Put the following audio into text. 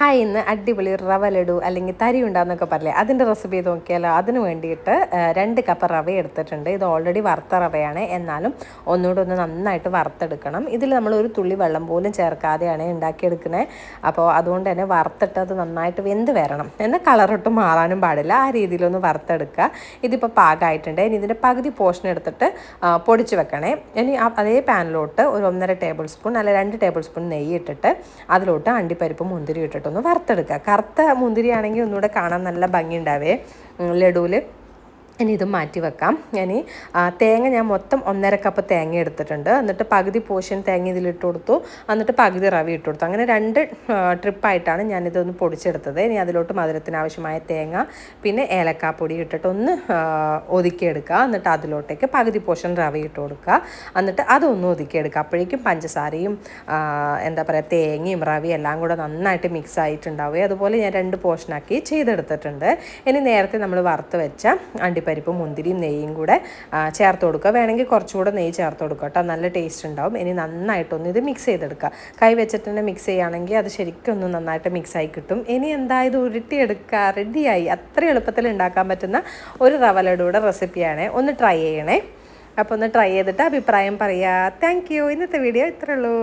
Hi ഇന്ന് അടിപൊളി റവ ലഡു അല്ലെങ്കിൽ തരി ഉണ്ടാന്നൊക്കെ പറയില്ലേ അതിന്റെ റെസിപ്പി നോക്കിയാലോ? അതിന് വേണ്ടിയിട്ട് രണ്ട് കപ്പ് റവ എടുത്തിട്ടുണ്ട്. ഇത് ഓൾറെഡി വറുത്ത റവയാണ്. എന്നാലും ഒന്നുകൂടെ ഒന്ന് നന്നായിട്ട് വറുത്തെടുക്കണം. ഇതിൽ നമ്മൾ ഒരു തുള്ളി വെള്ളം പോലും ചേർക്കാതെയാണ് ഉണ്ടാക്കിയെടുക്കുന്നത്. അപ്പോൾ അതുകൊണ്ട് തന്നെ വറുത്തിട്ട് അത് നന്നായിട്ട് വെന്ത് വരണം. എന്നാൽ കളറൊട്ടും മാറാനും പാടില്ല. ആ രീതിയിലൊന്ന് വറുത്തെടുക്കുക. ഇതിപ്പോൾ പാകമായിട്ടുണ്ട്. ഇനി ഇതിന്റെ പകുതി പോർഷൻ എടുത്തിട്ട് പൊടിച്ച് വെക്കണേ. ഇനി അതേ പാനിലോട്ട് ഒരു ഒന്നര ടേബിൾ സ്പൂൺ അല്ല രണ്ട് ടേബിൾ സ്പൂൺ നെയ്യ് ഇട്ടിട്ട് അതിലോട്ട് അണ്ടിപ്പരിപ്പ് മുന്തിരി ഇട്ടിട്ടൊന്ന് വറുത്തെടുക്കുക. കറുത്ത മുന്തിരിയാണെങ്കിൽ ഒന്നുകൂടെ കാണാൻ നല്ല ഭംഗി ഉണ്ടാവേ ലഡുവിൽ ഇനി ഇത് മാറ്റി വെക്കാം. ഇനി തേങ്ങ ഞാൻ മൊത്തം ഒന്നര കപ്പ് തേങ്ങ എടുത്തിട്ടുണ്ട്. എന്നിട്ട് പകുതി പോഷൻ തേങ്ങ ഇതിലിട്ട് കൊടുത്തു. എന്നിട്ട് പകുതി റവി ഇട്ട് കൊടുത്തു. അങ്ങനെ രണ്ട് ട്രിപ്പായിട്ടാണ് ഞാനിതൊന്ന് പൊടിച്ചെടുത്തത്. ഇനി അതിലോട്ട് മധുരത്തിന് ആവശ്യമായ തേങ്ങ പിന്നെ ഏലക്കാപ്പൊടി ഇട്ടിട്ട് ഒന്ന് ആ, ഒതുക്കിയെടുക്കുക. എന്നിട്ട് അതിലോട്ടേക്ക് പകുതി പോഷൻ റവി ഇട്ട് കൊടുക്കുക. എന്നിട്ട് അതൊന്ന് ഒതുക്കിയെടുക്കുക. അപ്പോഴേക്കും പഞ്ചസാരയും എന്താ പറയുക തേങ്ങയും റവി എല്ലാം കൂടെ നന്നായിട്ട് മിക്സ് ആയിട്ടുണ്ടാവുകയും അതുപോലെ ഞാൻ രണ്ട് പോർഷനാക്കി ചെയ്തെടുത്തിട്ടുണ്ട്. ഇനി നേരത്തെ നമ്മൾ വറുത്ത് വെച്ച അണ്ടിപ്പരിപ്പും മുന്തിരിയും നെയ്യും കൂടെ ചേർത്ത് കൊടുക്കുക. വേണമെങ്കിൽ കുറച്ചുകൂടെ നെയ്യ് ചേർത്ത് കൊടുക്കുക കേട്ടോ. നല്ല ടേസ്റ്റ് ഉണ്ടാവും. ഇനി നന്നായിട്ടൊന്ന് ഇത് മിക്സ് ചെയ്തെടുക്കുക. കൈ വെച്ചിട്ട് തന്നെ മിക്സ് ചെയ്യുകയാണെങ്കിൽ അത് ശരിക്കും ഒന്ന് നന്നായിട്ട് മിക്സ് ആയി കിട്ടും. ഇനി എന്തായത് ഉരുട്ടി ഉരുട്ടിയെടുക്കുക? റെഡിയായി അത്ര എളുപ്പത്തിൽ ഉണ്ടാക്കാൻ പറ്റുന്ന ഒരു റവ ലഡുവിടെ റെസിപ്പിയാണ് ഒന്ന് ട്രൈ ചെയ്യണേ. അപ്പോൾ ഒന്ന് ട്രൈ ചെയ്തിട്ട് അഭിപ്രായം പറയുക. താങ്ക് യു ഇന്നത്തെ വീഡിയോ ഇത്രേ ഉള്ളൂ.